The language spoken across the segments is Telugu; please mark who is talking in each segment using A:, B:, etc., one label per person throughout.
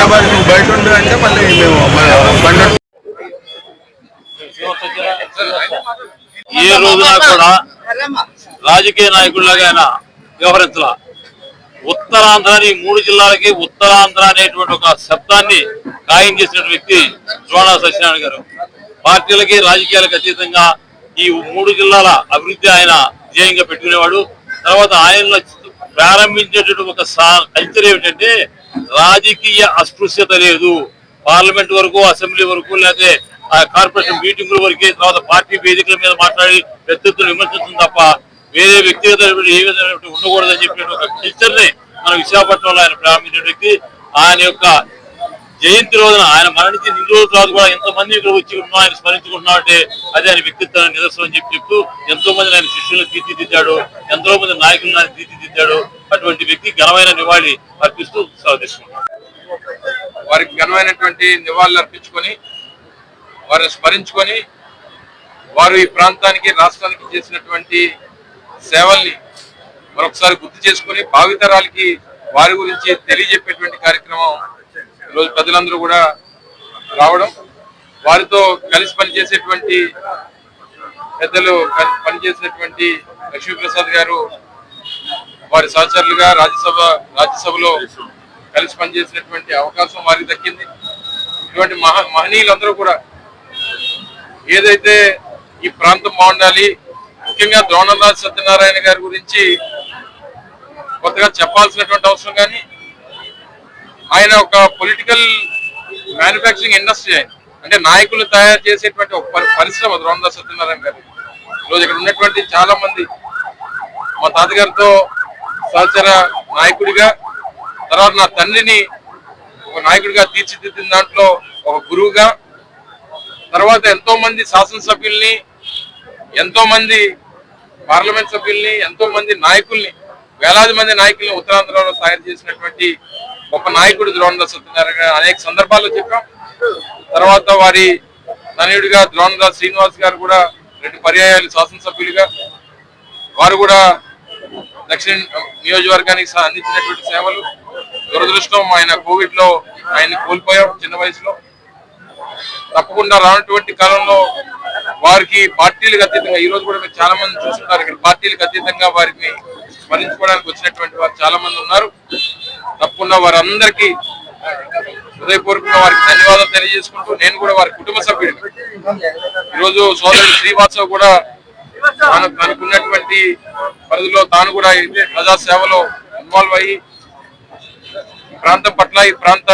A: హైదరాబాద్ నువ్వు బయట ఉండు అంటే మళ్ళీ మేము బండి
B: ఏ రోజున కూడా రాజకీయ నాయకుడిలాగా ఆయన వ్యవహరించాల. ఉత్తరాంధ్రాని మూడు జిల్లాలకి ఉత్తరాంధ్ర అనేటువంటి ఒక శబ్దాన్ని ఖాయం చేసిన వ్యక్తి జోనా సత్యనారాయణ గారు. పార్టీలకి రాజకీయాలకు అతీతంగా ఈ మూడు జిల్లాల అభివృద్ధి ఆయన ధ్యేయంగా పెట్టుకునేవాడు. తర్వాత ఆయనలో ప్రారంభించేటువంటి ఒక కల్చర్ ఏమిటంటే రాజకీయ అస్పృశ్యత లేదు. పార్లమెంట్ వరకు అసెంబ్లీ వరకు లేకపోతే ఆ కార్పొరేషన్ మీటింగుల వరకే తర్వాత పార్టీ వేదికల మీద మాట్లాడి వ్యక్తిత్వం విమర్శించడం తప్ప వేరే వ్యక్తిగత ఏ విధమైన ఉండకూడదని చెప్పిన ఒక కల్చర్ని మన విశాఖపట్నంలో ఆయన ప్రారంభించిన వ్యక్తి. ఆయన యొక్క జయంతి రోజున ఆయన మరణించి ఇన్ని రోజుల తర్వాత కూడా ఎంతో మంది ఇక్కడ వచ్చి ఉన్నాం ఆయన స్మరించుకుంటున్నాం అంటే అదే ఆయన వ్యక్తిత్వాన్ని నిదర్శనం అని చెప్పి చెప్తూ ఎంతో మంది ఆయన శిష్యులను తీర్చిదిద్దాడు ఎంతో మంది నాయకులను ఆయన తీర్చిదిద్దాడు. అటువంటి వ్యక్తి ఘనమైన నివాళి అర్పిస్తూ సాధిస్తున్నాడు
C: వారికి ఘనమైనటువంటి నివాళులు అర్పించుకొని వారిని స్మరించుకొని వారు ఈ ప్రాంతానికి రాష్ట్రానికి చేసినటువంటి సేవల్ని మరొకసారి గుర్తు చేసుకొని భావితరాలకి వారి గురించి తెలియజెప్పేటువంటి కార్యక్రమం ఈరోజు ప్రజలందరూ కూడా రావడం. వారితో కలిసి పనిచేసేటువంటి పెద్దలు కలిసి పనిచేసినటువంటి లక్ష్మీప్రసాద్ గారు వారి సహచరులుగా రాజ్యసభ రాజ్యసభలో కలిసి పనిచేసినటువంటి అవకాశం వారికి దక్కింది. ఇటువంటి మహా మహనీయులందరూ కూడా ఏదైతే ఈ ప్రాంతం బాగుండాలి ముఖ్యంగా ద్రోణరాజ్ సత్యనారాయణ గారి గురించి కొత్తగా చెప్పాల్సినటువంటి అవసరం కానీ ఆయన ఒక పొలిటికల్ మ్యానుఫ్యాక్చరింగ్ ఇండస్ట్రీ ఆయన. అంటే నాయకులు తయారు చేసేటువంటి ఒక పరిశ్రమ ద్రోణదాస్ సత్యనారాయణ గారు. ఈరోజు ఇక్కడ ఉన్నటువంటి చాలా మంది మా తాతగారితో సహచర నాయకుడిగా తర్వాత నా తండ్రిని ఒక నాయకుడిగా తీర్చిదిద్దిన దాంట్లో ఒక గురువుగా తర్వాత ఎంతో మంది శాసనసభ్యుల్ని ఎంతో మంది పార్లమెంట్ సభ్యుల్ని ఎంతో మంది నాయకుల్ని వేలాది మంది నాయకుల్ని ఉత్తరాంధ్రలో తయారు చేసినటువంటి గొప్ప నాయకుడు ద్రోణదాస్ సత్యనారాయణ గారు అనేక సందర్భాల్లో చెప్పాం. తర్వాత వారి తనయుడిగా ద్రోణదాస్ శ్రీనివాస్ గారు కూడా రెండు పర్యాయాలు శాసనసభ్యులుగా. వారు కూడా దక్షిణ నియోజకవర్గానికి అందించినటువంటి సేవలు. దురదృష్టం ఆయన కోవిడ్లో ఆయన కోల్పోయాం చిన్న వయసులో. తప్పకుండా రానటువంటి కాలంలో వారికి పార్టీలకు అతీతంగా ఈ రోజు కూడా మీరు చాలా మంది చూస్తున్నారు ఇక్కడ పార్టీలకు అతీతంగా వారిని స్మరించుకోవడానికి వచ్చినటువంటి వారు చాలా మంది ఉన్నారు. తప్పకుండా వారందరికీ హృదయపూర్వకంగా వారికి ధన్యవాదాలు తెలియజేసుకుంటూ నేను కూడా వారి కుటుంబ సభ్యుడు ఈరోజు సోదరుడు శ్రీవాత్సవ్ కూడా తన తనకున్నటువంటి పరిధిలో తాను కూడా ప్రజా సేవలో ఇన్వాల్వ్ అయ్యి ప్రాంతం పట్ల ఈ ప్రాంత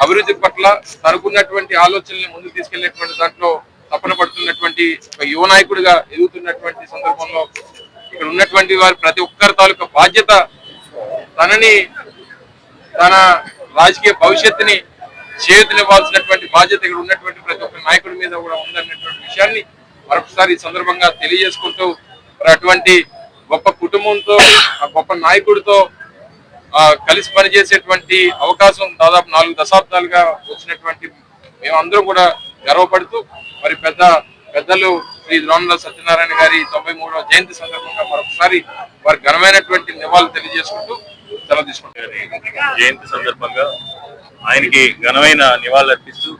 C: అభివృద్ధి పట్ల తనకున్నటువంటి ఆలోచనల్ని ముందుకు తీసుకెళ్ళేటువంటి దాంట్లో తపన పడుతున్నటువంటి ఒక యువ నాయకుడిగా ఎదుగుతున్నటువంటి సందర్భంలో ఇక్కడ ఉన్నటువంటి వారి ప్రతి ఒక్కరి తాలూకా బాధ్యత తనని తన రాజకీయ భవిష్యత్తుని చేతునివ్వాల్సినటువంటి బాధ్యత ఇక్కడ ఉన్నటువంటి ప్రతి ఒక్క నాయకుడి మీద కూడా ఉందన్నటువంటి విషయాన్ని మరొకసారి ఈ సందర్భంగా తెలియజేసుకుంటూ మరి అటువంటి గొప్ప కుటుంబంతో ఆ గొప్ప నాయకుడితో ఆ, కలిసి పనిచేసేటువంటి అవకాశం దాదాపు నాలుగు దశాబ్దాలుగా వచ్చినటువంటి మేమందరం కూడా గర్వపడుతూ మరి పెద్ద పెద్దలు శ్రీ ద్రోణరాజు సత్యనారాయణ గారి తొంభై మూడవ జయంతి సందర్భంగా మరొకసారి వారి ఘనమైనటువంటి నివాళులు తెలియజేసుకుంటూ సెలవు తీసుకుంటారు.
B: జయంతి సందర్భంగా ఆయనకి ఘనమైన నివాళులు అర్పిస్తూ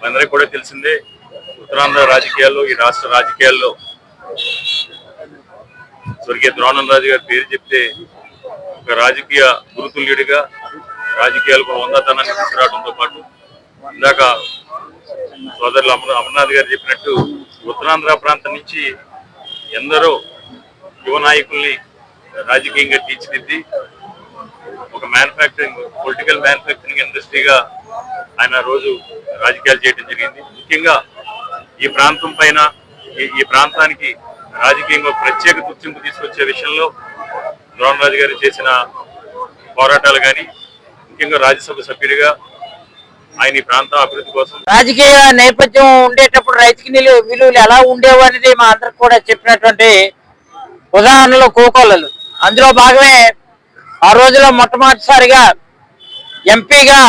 B: మనందరికీ కూడా తెలిసిందే ఉత్తరాంధ్ర రాజకీయాల్లో ఈ రాష్ట్ర రాజకీయాల్లో స్వర్గీయ ద్రోణం రాజు గారి పేరు చెప్తే ఒక రాజకీయ గురుతుల్యుడిగా రాజకీయాలకు వందతనాన్ని తీసుకురావడంతో పాటు ఇందాక సోదరులు అమర్ అమర్నాథ్ గారు చెప్పినట్టు ఉత్తరాంధ్ర ప్రాంతం నుంచి ఎందరో యువ నాయకుల్ని రాజకీయంగా తీర్చిదిద్ది ఒక మ్యానుఫ్యాక్చరింగ్ పొలిటికల్ మ్యానుఫ్యాక్చరింగ్ ఇండస్ట్రీగా ఆయన రోజు రాజకీయాలు చేయడం జరిగింది. ముఖ్యంగా ఈ ప్రాంతం పైన ఈ- ప్రాంతానికి రాజకీయంగా ప్రత్యేక గుర్తింపు తీసుకొచ్చే విషయంలో రాజు గారు చేసిన పోరాటాలు కానీ ముఖ్యంగా రాజ్యసభ సభ్యుడిగా ఆయన ఈ ప్రాంతం అభివృద్ధి కోసం
D: రాజకీయ నేపథ్యం ఉండేటప్పుడు రైతుకి విలువలు ఎలా ఉండేవి అనేది మా అందరికి కూడా చెప్పినటువంటి ఉదాహరణలో కోకోలలు. అందులో భాగమే ఆ రోజులో మొట్టమొదటిసారిగా ఎంపీగా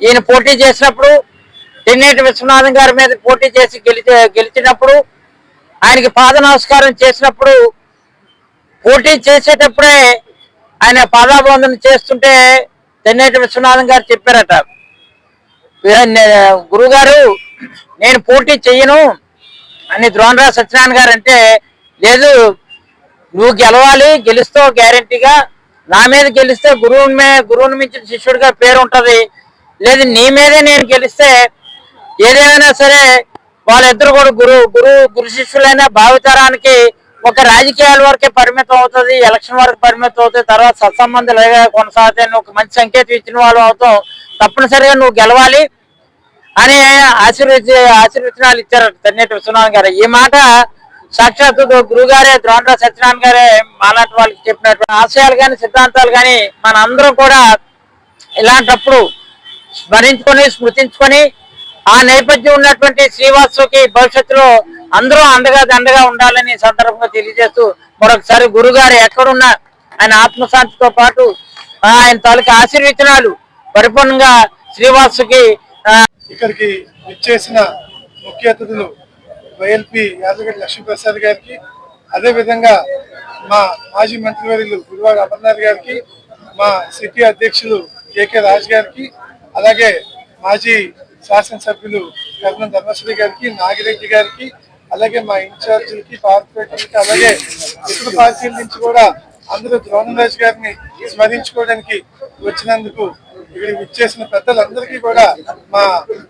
D: ఈయన పోటీ చేసినప్పుడు తెన్నేటి విశ్వనాథం గారి మీద పోటీ చేసి గెలిచి గెలిచినప్పుడు ఆయనకి పాద నమస్కారం చేసినప్పుడు పోటీ చేసేటప్పుడే ఆయన పాదాబంధన చేస్తుంటే తెన్నేటి విశ్వనాథం గారు చెప్పారట గురువు గారు నేను పోటీ చెయ్యను అని ద్రోణరాజ్ సత్యనారాయణ గారు అంటే లేదు నువ్వు గెలవాలి గెలుస్తావు గ్యారంటీగా నా మీద గెలిస్తే గురువు మే గురువుని మించిన శిష్యుడిగా పేరు ఉంటది లేదు నీ మీదే నేను గెలిస్తే ఏదేమైనా సరే వాళ్ళిద్దరు కూడా గురువు గురువు గురు శిష్యులైన భావితరానికి ఒక రాజకీయాల వరకే పరిమితం అవుతుంది ఎలక్షన్ వరకు పరిమితం అవుతుంది తర్వాత సత్సంబంధాలుగా కొనసాగుతాయి నువ్వు ఒక మంచి సంకేతం ఇచ్చిన వాళ్ళు అవుతావు తప్పనిసరిగా నువ్వు గెలవాలి అని ఆశీర్వచ ఆశీర్వచనాలు ఇచ్చారు తన్నేటి విశ్వనాథ్ గారు. ఈ మాట సాక్షాత్ గురువు గారే సత్యనారాయణ గారే మాలాంటి వాళ్ళకి చెప్పినటువంటి ఆశయాలు కానీ సిద్ధాంతాలు కానీ మన అందరం కూడా ఇలాంటప్పుడు స్మరించుకొని స్మృతించుకొని ఆ నేపథ్యం ఉన్నటువంటి శ్రీవాసుకి భవిష్యత్తులో అందరూ అండగా దండగా ఉండాలని సందర్భంగా తెలియజేస్తూ మరొకసారి గురుగారు ఎక్కడున్నా ఆయన ఆత్మశాంతితో పాటు ఆయన తాలూకు ఆశీర్వచనాలు పరిపూర్ణంగా శ్రీవాసుకి
E: ఇక్కడికి ఇచ్చేసిన ముఖ్య అతిథులు వైఎల్పి యాదగిరి లక్ష్మీప్రసాద్ గారికి అదేవిధంగా మా మాజీ మంత్రివర్యులు గురువారు అమర్నాథ్ గారికి మా సిటీ అధ్యక్షులు కేకే రాజ్ గారికి అలాగే మాజీ శాసనసభ్యులు కర్ణం ధర్మశ్రీ గారికి నాగిరెడ్డి గారికి అలాగే మా ఇన్ఛార్జీలకి కార్పొరేటర్లకి అలాగే ఇతర పార్టీల నుంచి కూడా అందరూ ద్రోణరాజ్ గారిని స్మరించుకోవడానికి వచ్చినందుకు ఇక్కడ విచ్చేసిన పెద్దలందరికీ కూడా మా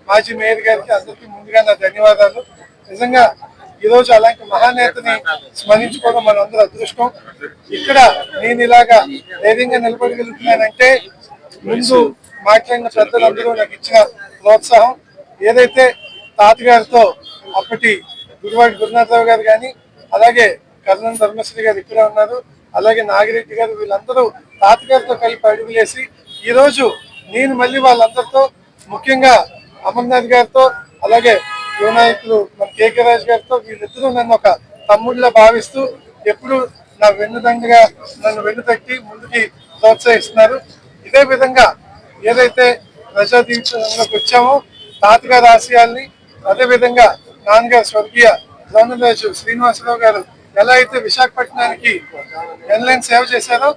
E: మాజీ మేయర్ గారికి అందరికీ ముందుగా నా ధన్యవాదాలు. నిజంగా ఈ రోజు అలాంటి మహానేతని స్మరించుకోవడం మన అందరూ అదృష్టం. ఇక్కడ నేను ఇలాగా ధైర్యంగా నిలబడగలుగుతున్నానంటే ముందు మాట్లాడిన పెద్దలందరూ నాకు ఇచ్చిన ప్రోత్సాహం. ఏదైతే తాతగారితో అప్పటి గురువాడి గురునాథరావు గారు కానీ అలాగే కర్ణన్ ధర్మశ్రీ గారు ఇక్కడ ఉన్నారు అలాగే నాగిరెడ్డి గారు వీళ్ళందరూ తాతగారితో కలిపి అడుగులేసి ఈ రోజు నేను మళ్ళీ వాళ్ళందరితో ముఖ్యంగా అమర్నాథ్ గారితో అలాగే యువనాయకులు మన కేకే రాజు గారితో వీళ్ళిద్దరూ నన్ను ఒక తమ్ముడిలా భావిస్తూ ఎప్పుడు నా వెన్నుదండగా నన్ను వెన్ను తట్టి ముందుకి ప్రోత్సహిస్తున్నారు. ఇదే విధంగా ఏదైతే ప్రజా దీక్షలోకి వచ్చామో తాతగారి ఆశయాల్ని అదేవిధంగా నాన్నగారు స్వర్గీయ ద్రోణరాజు శ్రీనివాసరావు గారు ఎలా అయితే విశాఖపట్నానికి ఎన్లైన్ సేవ చేశారో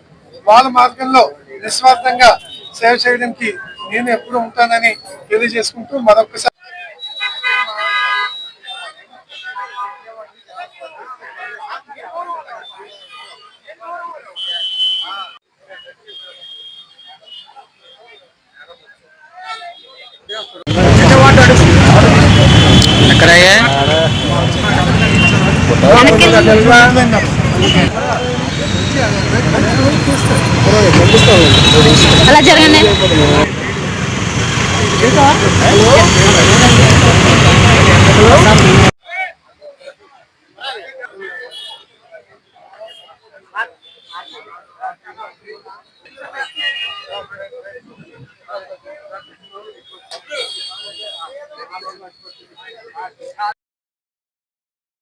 E: వాళ్ళ మార్గంలో నిస్వార్థంగా సేవ చేయడానికి నేను ఎప్పుడు ఉంటానని తెలియజేసుకుంటూ మరొకసారి
F: అలా జరగండి.